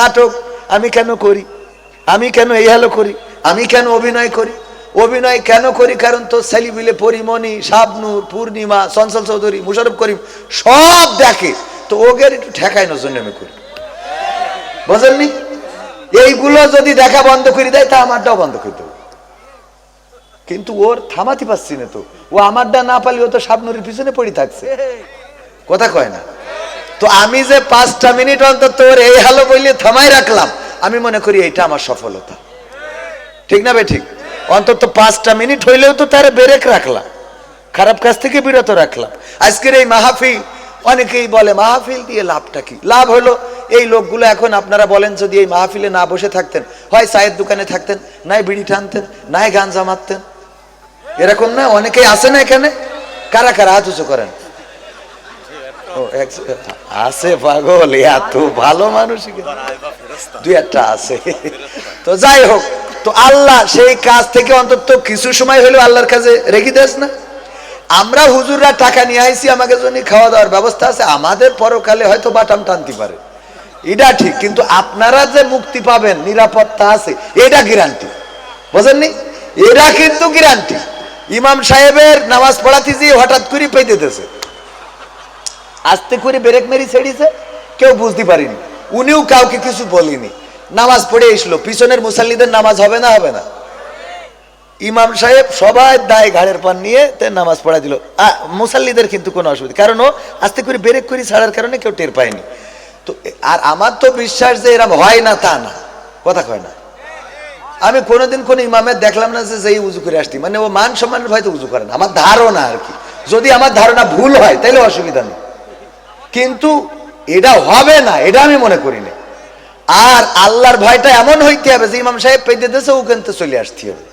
নাটক আমি কেন করি? আমি কেন এই হ্যালো করি? আমি কেন অভিনয় করি? অভিনয় কেন করি? কারণ তো সেলিবিলে পরিমণি, শাবনুর, পূর্ণিমা, চঞ্চল চৌধুরী, মুশারফ করিম সব দেখে। তো ওগের একটু ঠেকাইনোর জন্য আমি করি। বুঝলেননি? এইগুলো যদি দেখা বন্ধ করে দেয়, তা আমারটাও বন্ধ করে দেবো। কিন্তু ওর থামাতে পারছি না তো। ও আমারটা না পালি ও তো শাবনুরের পিছনে পড়ে থাকছে। কথা কয় না। তো আমি যে পাঁচটা মিনিট অন্তর তোর এই হালো বললে থামাই রাখলাম, আমি মনে করি এইটা আমার সফলতা। ঠিক না বে ঠিক? অন্তত পাঁচটা মিনিট হইলেও তো তারা বেরেক রাখলাম, খারাপ কাজ থেকে বিরত রাখলাম। আজকের এই মাহফিল, অনেকেই বলে, মাহফিল দিয়ে লাভটা কি? লাভ হলো, এই লোকগুলো এখন আপনারা বলেন যদি এই মাহফিলে না বসে থাকতেন, হয় চায়ের দোকানে থাকতেন, নাই বিড়ি টানতেন, নাই গাঞ্জা মারতেন। এরকম না, অনেকেই আছে না এখানে? কারা কারা হাত করেন? আছে পাগল এত ভালো মানুষ দুই একটা আছে। তো যাই হোক তো আল্লাহ সেই কাজ থেকে অন্তত কিছু সময় হলেও আল্লাহর কাছে রেখে দেস না। আমরা হুজুররা টাকা নিয়ে আইছি আমাকে জন্য খাওয়া দাওয়ার ব্যবস্থা আছে আমাদের পরকালে হয়তো বাটাম টানতে পারে। এটা ঠিক কিন্তু আপনারা যে মুক্তি পাবেন নিরাপত্তা আছে এটা গ্যারান্টি বুঝেননি? এটা কিন্তু গ্যারান্টি ইমাম সাহেবের নামাজ পড়াতে যেয়ে হঠাৎ করে পেয়ে দিতেছে আস্তে করে ব্রেক মেরি ছেড়িছে, কেউ বুঝতে পারিনি। উনিও কাউকে কিছু বলিনি। নামাজ পড়ে এসলো, পিছনের মুসাল্লিদের নামাজ হবে না হবে না। ইমাম সাহেব সবাই দায় ঘাড়ের পান নিয়ে নামাজ পড়া দিল। মুসাল্লিদের কিন্তু কোনো অসুবিধা কারণ আস্তে করে ব্রেক করে ছাড়ার কারণে কেউ টের পায়নি। তো আর আমার তো বিশ্বাস যে এরম হয় না, তা না। কথা কয় না। আমি কোনোদিন কোনো ইমামের দেখলাম না যে যেই উজু করে আসতি। মানে ও মান সম্মানের ভয়তে উজু করে না। আমার ধারণা আর কি। যদি আমার ধারণা ভুল হয় তাহলে অসুবিধা নেই। কিন্তু এটা হবে না, এটা আমি মনে করি না আর আল্লাহর ভয়টা এমন হইতে হবে যে ইমাম সাহেব পেয়ে দিতেছে ও কিন্তু চলে আসতে হবে।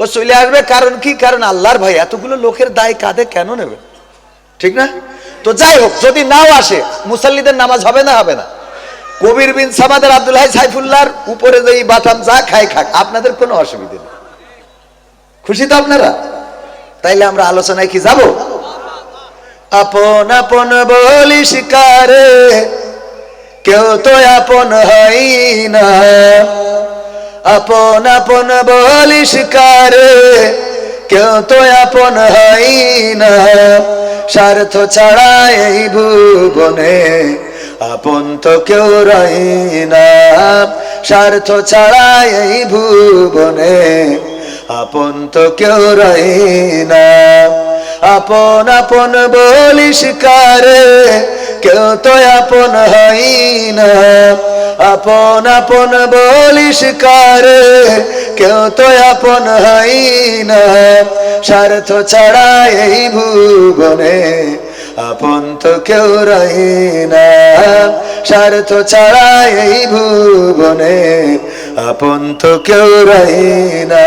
ও চলে আসবে কারণ কি? কারণ আল্লাহর ভয়, এতগুলো লোকের দায় কাঁধে কেন নেবে? ঠিক না? তো যাই হোক, যদি নাও আসে, মুসাল্লিদের নামাজ হবে না হবে না। কবির বিন সামাদের আব্দুল্লাহ সাইফুল্লাহর উপরে যে বাটাম যা খায় খাক, আপনাদের কোনো অসুবিধা নেই। খুশি তো আপনারা? তাইলে আমরা আলোচনায় কি যাব? আপন আপন বলি শিকারে, কেউ তো আপন হয় না। আপন আপন বলি শিকারে, কেউ তো আপন হয় না। স্বার্থ ছাড়া এই ভুবনে আপন তো কেউ রই না। স্বার্থ ছাড়া এই ভুবনে আপন তো কেউ রই না। আপন আপন বলি শিকারে কেউ তো আপন হই না। আপন আপন বলি শিকারে কেউ তো আপন হই না। স্বার্থ ছাড়া এই ভুবনে আপন তো কেউ রই না। স্বার্থ ছাড়া এই ভুবনে আপন তো কেউ রই না।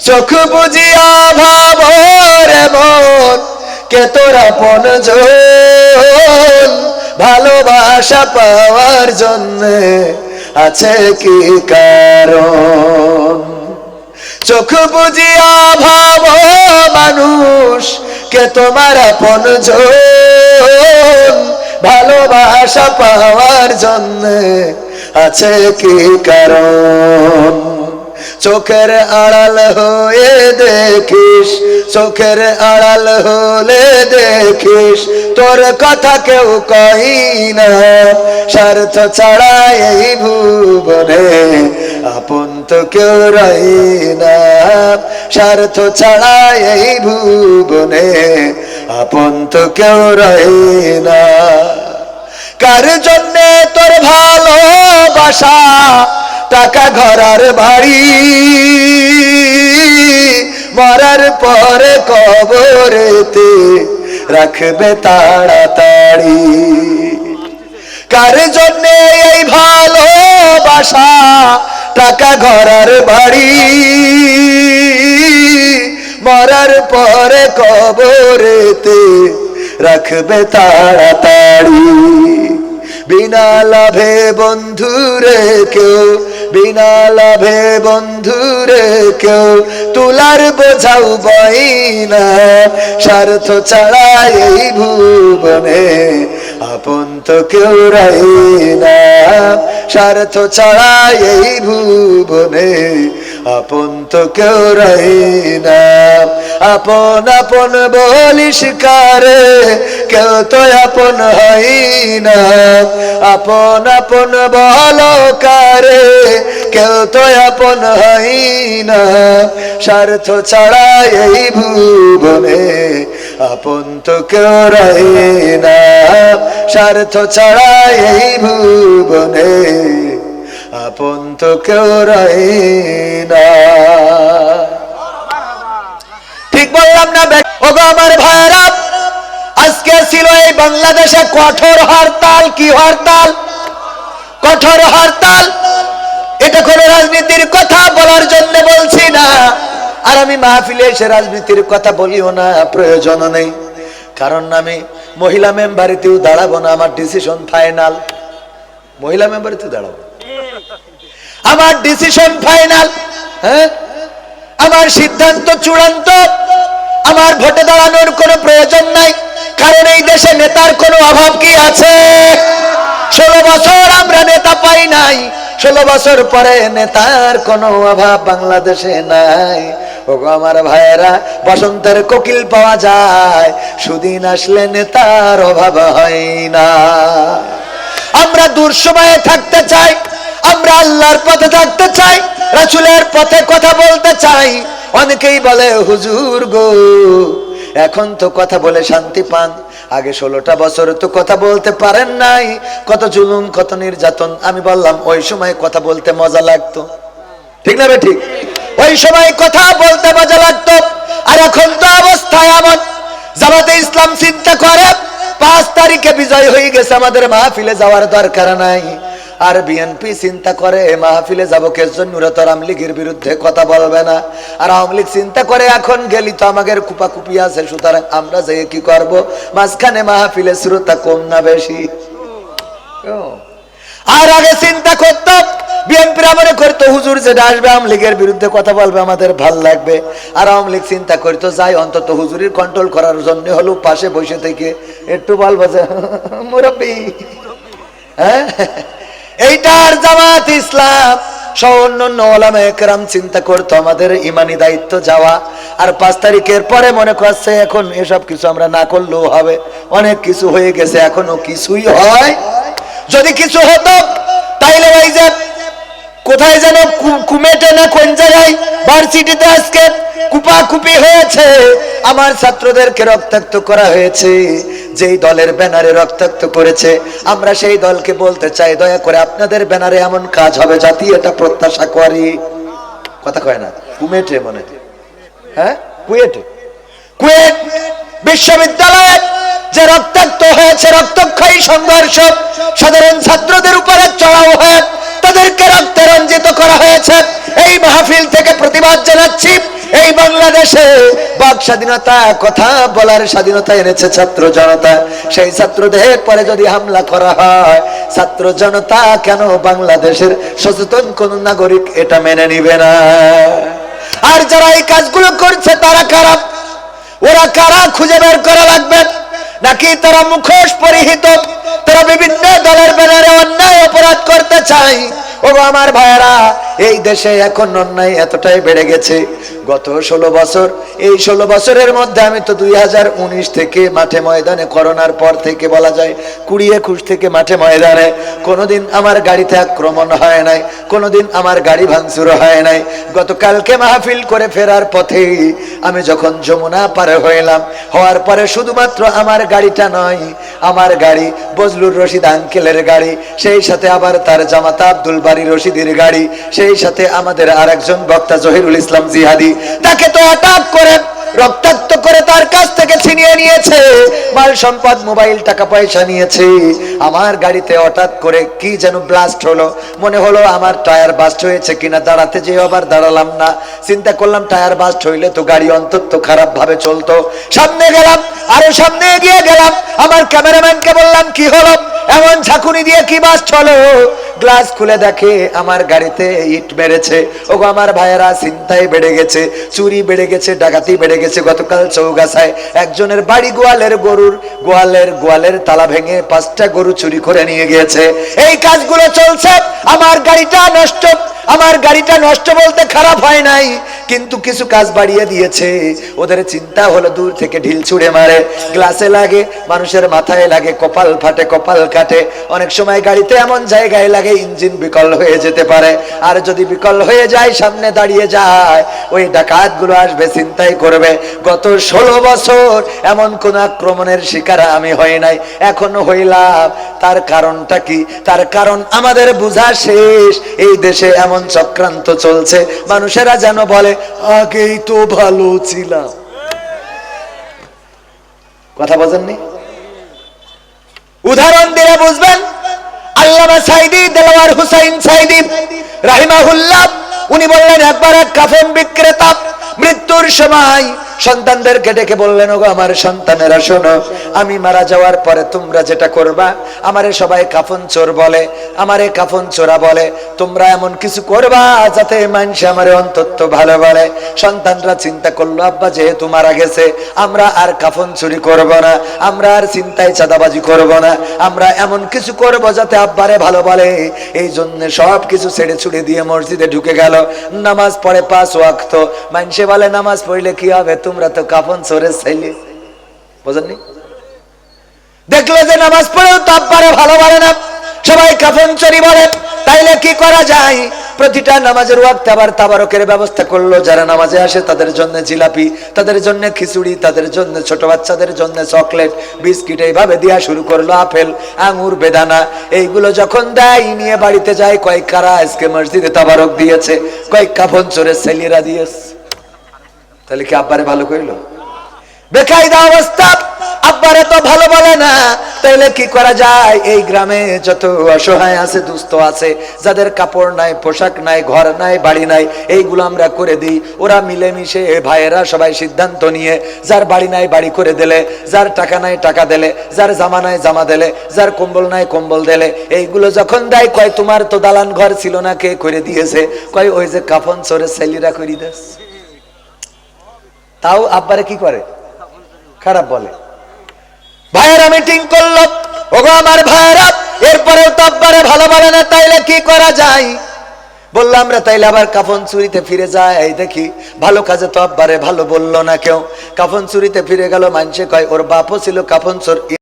চোখ বুঝিয়া ভাবর মন কে তোরা পন ভালোবাসা পাওয়ার জন্য আছে কি কারণ? চোখ বুঝিয়া ভাব মানুষ কে তোমার আপন ভালোবাসা পাওয়ার জন্য আছে কি কারণ? চোখের আড়াল হয়ে দেখিস, চোখের আড়াল হলে দেখিস, তোর কথা কেউ কই না। স্বার্থ ছাড়া এই ভুবনে আপন তো কেউ রই না। স্বার্থ ছাড়া এই ভুবনে আপন তো কেউ রই না। কার জন্যে তোর ভালোবাসা টাকা ঘরার বাড়ি। মরার পরে কবরেতে রাখবে তাড়াতাড়ি। কার জন্যে এই ভালোবাসা? টাকা ঘরার বাড়ি। মরার পরে কবরেতে রাখবে তাড়াতাড়ি। বিনা লাভে বন্ধুরে কেউ বিনা লাভে বন্ধুরে কেউ তুলার বোঝাও বই না স্বার্থ ছাড়া এই ভুবনে আপন তো কেউ রাই না স্বার্থ ছাড়া এই ভুবনে আপন তো কেউ রাই না আপন আপন বলিস কারে কেউ তো আপন হই না। আপন আপন বল কারে, কেউ তো আপন হই না। স্বার্থ ছাড়া এই ভুবনে আপন তো কেউ রই না। স্বার্থ ছাড়া এই ভুবনে আপন তো কেউ রই না। ঠিক বললাম না ওগো আমার ভাইরা আজকে ছিল এই বাংলাদেশে কঠোর হরতাল। কি হরতাল? কঠোর হরতাল। এটা কোনো রাজনীতির কথা বলার জন্য বলছি না। আর আমি মাহফিলে এসে রাজনীতির কথা বলিও না, প্রয়োজন নেই। কারণ আমি মহিলা মেম্বারিতেও দাঁড়াবো না, আমার ডিসিশন ফাইনাল মহিলা মেম্বারিতেও দাঁড়াবো আমার ডিসিশন ফাইনাল হ্যাঁ? আমার সিদ্ধান্ত চূড়ান্ত। আমার ভোটে দাঁড়ানোর কোনো প্রয়োজন নাই। কারণ এই দেশে নেতার কোনো অভাব কি আছে? ষোলো বছর আমরা নেতা পাই নাই। ষোলো বছর পরে নেতার কোনো অভাব বাংলাদেশে নাই। ওগো আমার ভাইয়েরা, বসন্তের কোকিল পাওয়া যায়। সুদিন আসলে নেতার অভাব হয় না। আমরা দূর সময়ে থাকতে চাই। আমরা আল্লাহর পথে থাকতে চাই। রাসূলের পথে কথা বলতে চাই। অনেকেই বলে, হুজুর গো, এখন তো কথা বলে শান্তি পান। আগে ষোলোটা বছর তো কথা বলতে পারেন নাই। কত জুলুম, কত নির্যাতন। আমি বললাম, ওই সময় কথা বলতে মজা লাগতো। ঠিক না ঠিক? ওই সময় কথা বলতে মজা লাগতো। আর এখন তো অবস্থা এমন। জামাতে ইসলাম চিন্তা করে, পাঁচ তারিখে বিজয় হয়ে গেছে, আমাদের মাহফিলে যাওয়ার দরকার নাই। আর বিএনপি চিন্তা করে মাহফিলে যাব কে জন্য তো আওয়ামী লীগের বিরুদ্ধে কথা বলবে না। আর আওয়ামী লীগ চিন্তা করে, এখন গেলি তো আমাদের কুপাকুপি আছে, সুতরাং আমরা যেয়ে কি করব? মাঝখানে মাহফিলে শ্রোতা কম না বেশি। আর আগে চিন্তা করতাম বিএনপি মনে করতো, হুজুর যেটা আসবে আওয়ামী লীগের বিরুদ্ধে কথা বলবে, আমাদের ভালো লাগবে। আর আওয়ামী লীগ চিন্তা করতো, যাই, অন্তত হুজুরির কন্ট্রোল করার জন্য হলো পাশে বসে থেকে, একটু বলব যে, মুরব্বী হ্যাঁ? এইটার জামাত ইসলাম। চিন্তা করতো, আমাদের ইমানি দায়িত্ব যাওয়া। আর পাঁচ তারিখের পরে মনে করছে, এখন এসব কিছু আমরা না করলেও হবে। অনেক কিছু হয়ে গেছে, এখনও কিছুই হয়। যদি কিছু হতো, তাইলে ওই কোথায় যেন কুমেটে না কোন জায়গায় ভার্সিটিতে আজকে কুপাকুপি হয়েছে। আমার ছাত্রদেরকে রক্তাক্ত করা হয়েছে। যেই দলের ব্যানারে রক্তাক্ত করেছে, আমরা সেই দলকে বলতে চাই, দয়া করে আপনাদের ব্যানারে এমন কাজ হবে জাতি এটা প্রত্যাশা করি। কথা কয় না, কুমেটে মনে হয়। হ্যাঁ? কুয়েটে। কুয়েট বিশ্ববিদ্যালয়ে যে রক্তাক্ত হয়েছে রক্তক্ষয়ী সংঘর্ষ, সাধারণ ছাত্রদের উপরে চড়াও হয়ে। তাদেরকে রক্তে রঞ্জিত করা হয়েছে। এই মাহফিল থেকে প্রতিবাদ জানাচ্ছি। এই বাংলাদেশে বাক স্বাধীনতা কথা বলার স্বাধীনতা এনেছে ছাত্র জনতা। সেই ছাত্রদের পরে যদি হামলা করা হয়, ছাত্র জনতা কেন বাংলাদেশের সচেতন কোন নাগরিক এটা মেনে নিবে না? আর যারা এই কাজগুলো করছে, তারা কারা? ওরা কারা খুঁজে বের করা লাগবে? নাকি তারা মুখোশ পরিহিত? তারা বিভিন্ন দলের ব্যানারে অন্যায় অপরাধ করতে চাই। ও আমার ভাইয়েরা এই দেশে এখন অন্যায় এতটাই বেড়ে গেছে। গত ষোলো বছর, এই ষোলো বছরের মধ্যে আমি তো দুই হাজার উনিশ থেকে মাঠে ময়দানে, করোনার পর থেকে বলা যায় কুড়ি একুশ থেকে মাঠে ময়দানে, কোনোদিন আমার গাড়িতে আক্রমণ হয় নাই, কোনোদিন আমার গাড়ি ভাঙচুর হয় নাই। গতকালকে মাহফিল করে ফেরার পথে আমি যখন যমুনা পারে হইলাম, হওয়ার পরে শুধুমাত্র আমার গাড়িটা নয়, আমার গাড়ি বজলুর রশিদ আঙ্কেলের গাড়ি, সেই সাথে আবার তার জামাতা আব্দুল বাড়ি রশিদের গাড়ি, সেই সাথে আমাদের আর একজন বক্তা জহিরুল ইসলাম জিহাদি তাকে তো অ্যাটাক করে। রক্তাক্ত করে তার কাছ থেকে ছিনিয়ে নিয়েছে। মাল সম্পদ, মোবাইল, টাকা পয়সা নিয়েছে। আমার গাড়িতে হঠাৎ করে কি যেন ব্লাস্ট হলো। মনে হলো আমার টায়ার বাস্ট হয়েছে কিনা, দাঁড়াতে যে আবার দাঁড়ালাম না। চিন্তা করলাম টায়ার বাস্ট হইলে তো গাড়ি অন্তত খারাপ ভাবে চলতো। সামনে গেলাম, আরও সামনে এগিয়ে গেলাম। আমার ক্যামেরাম্যানকে বললাম, কি হলো? এমন ঝাঁকুনি দিয়ে কি বাস্ট হলো? গ্লাস খুলে দেখে আমার গাড়িতে ইট মেরেছে ওগো, আমার ভাইয়েরা চিন্তায় বেড়ে গেছে, চুরি বেড়ে গেছে, ডাকাতি বেড়ে গেছে গতকাল চৌগাছায়। একজনের বাড়ি গোয়ালের গরুর, গোয়ালের গোয়ালের তালা ভেঙে পাঁচটা গরু চুরি করে নিয়ে গিয়েছে। এই কাজগুলো চলছে, আমার গাড়িটা নষ্ট। আমার গাড়িটা নষ্ট বলতে খারাপ হয় নাই, কিন্তু কিছু কাজ বাড়িয়ে দিয়েছে। ওদের চিন্তা হলো দূর থেকে ঢিল ছুঁড়ে মারে। গ্লাসে লাগে, মানুষের মাথায় লাগে, কপাল ফাটে, কপাল কাটে। অনেক সময় গাড়িতে এমন জায়গায় লাগে ইঞ্জিন বিকল হয়ে যেতে পারে। আর যদি বিকল হয়ে যায়, সামনে দাঁড়িয়ে যায়, ওই ডাকাতগুলো আসবে চিন্তাই করবে। গত ষোলো বছর এমন কোন আক্রমণের শিকার আমি হই নাই, এখনও হইলাম। তার কারণটা কি? তার কারণ আমাদের বোঝা শেষ। এই দেশে এমন চক্রান্ত চলছে। মানুষেরা যেন বলে, আগেই তো ভালো ছিলাম। কথা বোঝেননি? উদাহরণ দিয়ে বুঝবেন, আল্লামা সাইদি, দেলাওয়ার হুসাইন সাইদি রাহিমাহুল্লাহ, উনি বললেন, একবার এক কাফেন বিক্রেতা মৃত্যুর সময় সন্তানদেরকে ডেকে বললেন, ওগো আমার সন্তানেরা, শোনো, আমি মারা যাওয়ার পরে তোমরা যেটা করবা, আমারে সবাই কাফন চোর বলে, আমারে কাফন চোরা বলে, তোমরা এমন কিছু করবা যাতে মানুষ আমারে অন্তত ভালো বলে। সন্তানরা চিন্তা করল, আব্বা, যেহেতু মারা গেছে, আমরা আর কাফন চুরি করব না, আমরা আর চিন্তায় চাঁদাবাজি করব না, আমরা এমন কিছু করব যাতে আব্বারে ভালো বলে। এই জন্য সব কিছু ছেড়ে ছুড়ে দিয়ে মসজিদে ঢুকে গেল। নামাজ পড়ে পাঁচ ওয়াক্ত। মানুষে বলে, নামাজ পড়লে কি হবে? তোমরা তো কাফন চোরের ছেলে বোঝেননি? দেখল যে নামাজ পড়েও তো আব্বারে ভালো বলে না। সবাই কাফন চুরি বলে, তাইলে কি করা যায়? প্রতিটা নামাজের ওয়াক্ত আবার তাবারকের ব্যবস্থা করল। যারা নামাজে আসে, তাদের জন্য জিলাপি, তাদের জন্য খিচুড়ি, তাদের জন্য ছোট বাচ্চাদের জন্য চকলেট, বিস্কিট, এইভাবে দেওয়া শুরু করল আপেল, আঙুর, বেদানা। এইগুলো যখন দেয়, নিয়ে বাড়িতে যায়, কয়েক কারা আজকে মসজিদে তাবারক দিয়েছে, কয়েক কাফন চোরের ছেলেরা দিয়েছে। তাহলে কি আব্বারে ভালো কইলো? বেকায়দা অবস্থা। আব্বারে তো ভালো বলে না। তাইলে কি করা যায়? এই গ্রামে যত অসহায় আছে, দুস্থ আছে, যাদের কাপড় নাই, পোশাক নাই, ঘর নাই, বাড়ি নাই এইগুলো আমরা করে দিই। ওরা মিলেমিশে ভাইয়েরা সবাই সিদ্ধান্ত নিয়ে যার বাড়ি নাই বাড়ি করে দিলে, যার টাকা নাই টাকা দিলে, যার জামা নাই জামা দিলে, যার কম্বল নাই কম্বল দিলে, এইগুলো যখন দেয়, কয়, তোমার তো দালান ঘর ছিল না, কে করে দিয়েছে? কয়, ওই যে কাফন চোরে ছেলিরা করে দেস তাও আব্বারে কি করে? খারাপ বলে। ভাইয়েরা মিটিং করল। ওগো আমার ভাইয়েরা, এরপরেও তো আব্বারে ভালো বলে না, তাইলে কি করা যায়? বললাম আমরা তাইলে আবার কাফন চুরিতে ফিরে যাই। দেখি, ভালো কাজে তো আব্বারে ভালো বলল না কেউ। কাফন চুরিতে ফিরে গেল মানুষে কয়, ওর বাপও ছিল কাফন চোর।